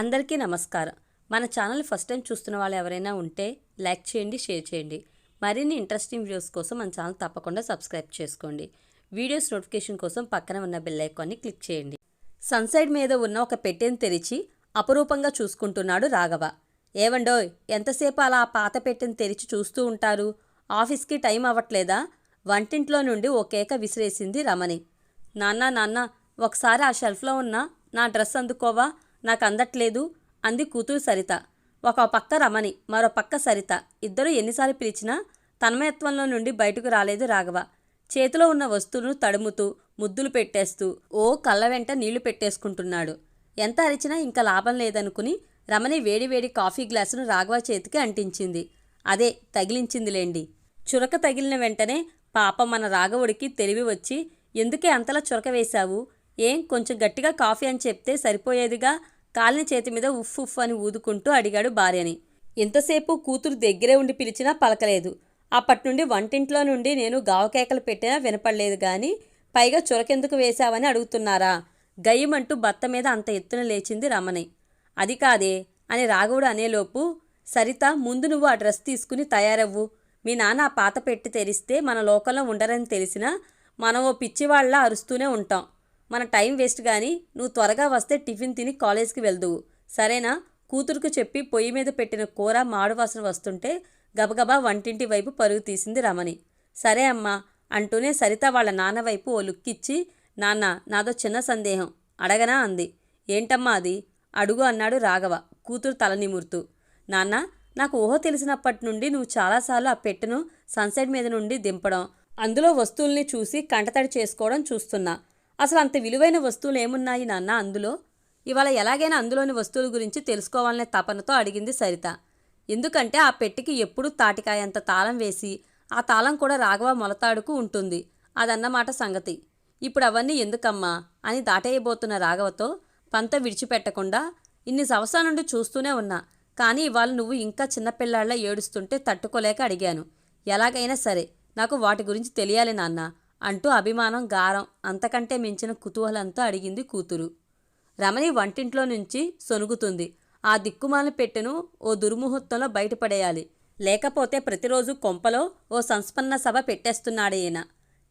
అందరికీ నమస్కారం. మన ఛానల్ ఫస్ట్ టైం చూస్తున్న వాళ్ళు ఎవరైనా ఉంటే లైక్ చేయండి షేర్ చేయండి. మరిన్ని ఇంట్రెస్టింగ్ వీడియోస్ కోసం మన ఛానల్ తప్పకుండా సబ్స్క్రైబ్ చేసుకోండి. వీడియోస్ నోటిఫికేషన్ కోసం పక్కన ఉన్న బెల్ ఐకాన్ని క్లిక్ చేయండి. సన్సైడ్ మీద ఉన్న ఒక పెట్టెను తెరిచి అపురూపంగా చూసుకుంటున్నాడు రాఘవ. ఏవండోయ్ ఎంతసేపు అలా ఆ పాత పెట్టెను తెరిచి చూస్తూ ఉంటారు? ఆఫీస్కి టైం అవ్వట్లేదా? వంటింట్లో నుండి ఓ కేక విసిరేసింది రమణి. నాన్న నాన్న ఒకసారి ఆ షెల్ఫ్లో ఉన్న నా డ్రెస్ అందుకోవా? నాకు అందట్లేదు అంది కూతురు సరిత. ఒక పక్క రమణి మరో పక్క సరిత. ఇద్దరు ఎన్నిసార్లు పిలిచినా తన్మయత్వంలో నుండి బయటకు రాలేదు రాఘవ. చేతిలో ఉన్న వస్తువును తడుముతూ ముద్దులు పెట్టేస్తూ ఓ కళ్ళ వెంట నీళ్ళు పెట్టేసుకుంటున్నాడు. ఎంత అరిచినా ఇంకా లాభం లేదనుకుని రమణి వేడివేడి కాఫీ గ్లాసును రాఘవ చేతికి అంటించింది. అదే తగిలించిందిలేండి. చురక తగిలిన వెంటనే పాపం మన రాఘవుడికి తెలివి వచ్చి ఎందుకే అంతలా చురక వేశావు? ఏం కొంచెం గట్టిగా కాఫీ అని చెప్తే సరిపోయేదిగా? కాలిన చేతి మీద ఉఫ్ ఉఫ్ అని ఊదుకుంటూ అడిగాడు భార్యని. ఎంతసేపు కూతురు దగ్గరే ఉండి పిలిచినా పలకలేదు. అప్పటి నుండి వంటింట్లో నుండి నేను గావకేకలు పెట్టినా వినపడలేదు కానీ పైగా చురకెందుకు వేశావని అడుగుతున్నారా? గయ్యమంటూ భర్త మీద అంత ఎత్తున లేచింది రమణి. అది కాదే? అని రాఘవుడు అనేలోపు సరిత ముందు నువ్వు ఆ డ్రెస్ తీసుకుని తయారవ్వు. మీ నాన్న ఆ పాత పెట్టి తెరిస్తే మన లోకంలో ఉండరని తెలిసినా మనం ఓ పిచ్చివాళ్ళ అరుస్తూనే ఉంటాం. మన టైం వేస్ట్ కానీ నువ్వు త్వరగా వస్తే టిఫిన్ తిని కాలేజ్కి వెళ్దువు. సరేనా? కూతురుకు చెప్పి పొయ్యి మీద పెట్టిన కూర మాడువాసన వస్తుంటే గబగబా వంటింటి వైపు పరుగు తీసింది రమణి. సరే అమ్మా అంటూనే సరిత వాళ్ళ నాన్న వైపు ఓ లుక్కిచ్చి నాన్న నాదో చిన్న సందేహం అడగనా అంది. ఏంటమ్మా అది? అడుగు అన్నాడు రాఘవ. కూతురు తల నిమురుతూ. నాన్న నాకు ఊహ తెలిసినప్పటి నుండి నువ్వు చాలాసార్లు ఆ పెట్టెను సన్సెట్ మీద నుండి దింపడం అందులో వస్తువుల్ని చూసి కంటతడి చేసుకోవడం చూస్తున్నా. అసలు అంత విలువైన వస్తువులు ఏమున్నాయి నాన్న అందులో? ఇవాళ ఎలాగైనా అందులోని వస్తువుల గురించి తెలుసుకోవాలనే తపనతో అడిగింది సరిత. ఎందుకంటే ఆ పెట్టికి ఎప్పుడూ తాటికాయంత తాళం వేసి ఆ తాళం కూడా రాఘవ మొలతాడుకు ఉంటుంది. అదన్నమాట సంగతి. ఇప్పుడు అవన్నీ ఎందుకమ్మా? అని దాటేయబోతున్న రాఘవతో పంత విడిచిపెట్టకుండా ఇన్ని సంవత్సరాల నుండి చూస్తూనే ఉన్నా కానీ ఇవాళ నువ్వు ఇంకా చిన్నపిల్లాళ్ళ ఏడుస్తుంటే తట్టుకోలేక అడిగాను. ఎలాగైనా సరే నాకు వాటి గురించి తెలియాలి నాన్న. అంటూ అభిమానం గారం. అంతకంటే మించిన కుతూహలంతో అడిగింది కూతురు. రమణి వంటింట్లో నుంచి సొనుగుతుంది. ఆ దిక్కుమాలను పెట్టెను ఓ దుర్ముహూర్తంలో బయటపడేయాలి. లేకపోతే ప్రతిరోజు కొంపలో ఓ సంస్పన్న సభ పెట్టేస్తున్నాడు ఈయన.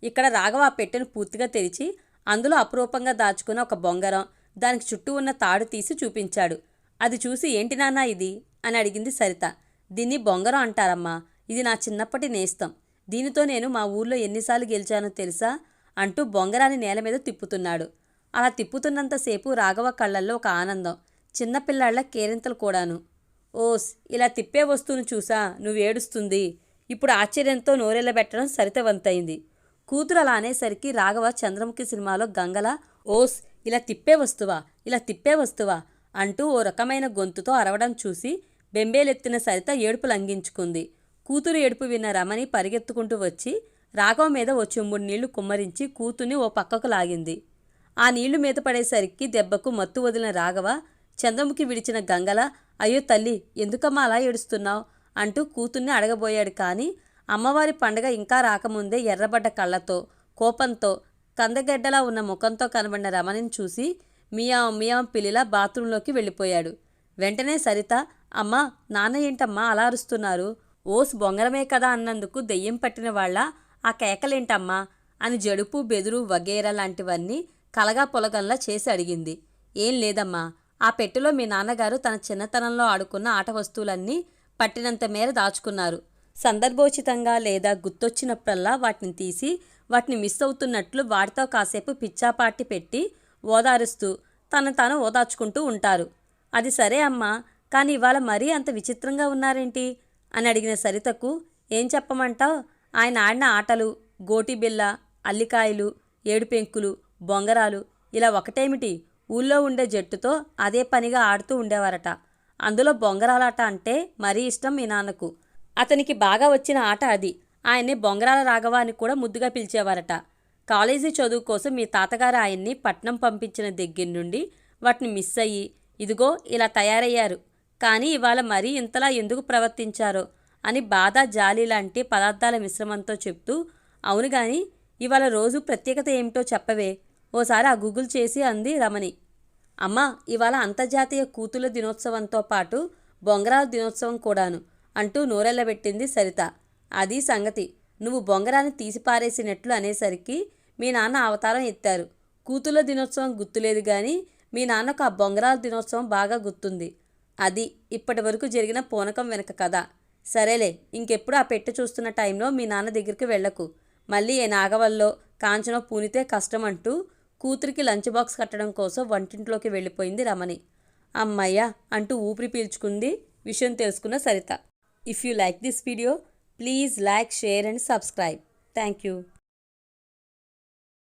ఇక్కడ రాఘవ ఆ పెట్టెను పూర్తిగా తెరిచి అందులో అపురూపంగా దాచుకున్న ఒక బొంగరం దానికి చుట్టూ ఉన్న తాడు తీసి చూపించాడు. అది చూసి ఏంటి నాన్నా ఇది? అని అడిగింది సరిత. దీన్ని బొంగరం అంటారమ్మా. ఇది నా చిన్నప్పటి నేస్తం. దీనితో నేను మా ఊర్లో ఎన్నిసార్లు గెలిచానో తెలుసా? అంటూ బొంగరాన్ని నేల మీద తిప్పుతున్నాడు. అలా తిప్పుతున్నంతసేపు రాఘవ కళ్ళల్లో ఒక ఆనందం. చిన్నపిల్లాళ్ళ కేరింతలు కూడాను. ఓస్ ఇలా తిప్పే వస్తువును చూసా? నువ్వేడుస్తుంది. ఇప్పుడు ఆశ్చర్యంతో నోరెళ్ళబెట్టడం సరితవంతైంది కూతురు అలా అనేసరికి రాఘవ చంద్రముఖి సినిమాలో గంగల ఓస్ ఇలా తిప్పే వస్తువా? ఇలా తిప్పే వస్తువా? అంటూ ఓ రకమైన గొంతుతో అరవడం చూసి బెంబేలెత్తిన సరిత ఏడుపు లంఘించుకుంది కూతురు ఏడుపు విన్న రమణి పరిగెత్తుకుంటూ వచ్చి రాఘవ మీద ఓ చెంబుడు నీళ్ళు కుమ్మరించి కూతుర్ని ఓ పక్కకు లాగింది. ఆ నీళ్ళు మీద పడేసరికి దెబ్బకు మత్తు వదిలిన రాఘవ చంద్రముఖి విడిచిన గంగల అయ్యో తల్లి ఎందుకమ్మా అలా ఏడుస్తున్నావు? అంటూ కూతుర్ని అడగబోయాడు కానీ అమ్మవారి పండగ ఇంకా రాకముందే ఎర్రబడ్డ కళ్ళతో కోపంతో కందగడ్డలా ఉన్న ముఖంతో కనబడిన రమణిని చూసి మియాం మియాం పిల్లిలా బాత్రూంలోకి వెళ్ళిపోయాడు. వెంటనే సరిత అమ్మా నాన్న ఏంటమ్మా అలా అరుస్తున్నారు? ఓస్ బొంగరమే కదా అన్నందుకు దెయ్యం పట్టిన వాళ్ళ ఆ కేకలేంటమ్మా అని జడుపు బెదురు వగేరా లాంటివన్నీ కలగా పొలగంలా చేసి అడిగింది. ఏం లేదమ్మా ఆ పెట్టెలో మీ నాన్నగారు తన చిన్నతనంలో ఆడుకున్న ఆట వస్తువులన్నీ పట్టినంత మేర దాచుకున్నారు. సందర్భోచితంగా లేదా గుర్తొచ్చినప్పుడల్లా వాటిని తీసి వాటిని మిస్ అవుతున్నట్లు వాటితో కాసేపు పిచ్చాపాటి పెట్టి ఓదారుస్తూ తను తాను ఓదార్చుకుంటూ ఉంటారు. అది సరే అమ్మా కానీ ఇవాళ మరీ అంత విచిత్రంగా ఉన్నారేంటి? అని అడిగిన సరితకు ఏం చెప్పమంటావు? ఆయన ఆడిన ఆటలు గోటిబిల్ల అల్లికాయలు ఏడుపెంకులు బొంగరాలు ఇలా ఒకటేమిటి? ఊళ్ళో ఉండే జట్టుతో అదే పనిగా ఆడుతూ ఉండేవారట. అందులో బొంగరాలాట అంటే మరీ ఇష్టం మీ నాన్నకు. అతనికి బాగా వచ్చిన ఆట అది. ఆయన్ని బొంగరాల రాఘవ అని కూడా ముద్దుగా పిలిచేవారట. కాలేజీ చదువు కోసం మీ తాతగారు ఆయన్ని పట్నం పంపించిన దగ్గర నుండి వాటిని మిస్ అయ్యి ఇదిగో ఇలా తయారయ్యారు. కానీ ఇవాళ మరీ ఇంతలా ఎందుకు ప్రవర్తించారో అని బాధ జాలి లాంటి పదార్థాల మిశ్రమంతో చెప్తూ అవును గాని ఇవాళ రోజు ప్రత్యేకత ఏమిటో చెప్పవే. ఓసారి ఆ గూగుల్ చేసి అంది రమణి. అమ్మా ఇవాళ అంతర్జాతీయ కూతుల దినోత్సవంతో పాటు బొంగరాల దినోత్సవం కూడాను అంటూ నోరెళ్ళబెట్టింది సరిత. అది సంగతి. నువ్వు బొంగరాన్ని తీసిపారేసినట్లు అనేసరికి మీ నాన్న అవతారం ఎత్తారు. కూతుల దినోత్సవం గుర్తులేదు కానీ మీ నాన్నకు ఆ బొంగరాల దినోత్సవం బాగా గుర్తుంది. అది ఇప్పటి వరకు జరిగిన పూనకం వెనక కథ. సరేలే ఇంకెప్పుడు ఆ పెట్టె చూస్తున్న టైంలో మీ నాన్న దగ్గరికి వెళ్ళకు. మళ్ళీ ఏ నాగవల్లో కాంచనో పూనితే కష్టం అంటూ కూతురికి లంచ్ బాక్స్ కట్టడం కోసం వంటింట్లోకి వెళ్ళిపోయింది రమణి. అమ్మయ్య అంటూ ఊపిరి పీల్చుకుంది విషయం తెలుసుకున్న Sarita. If you like this video please like share and subscribe thank you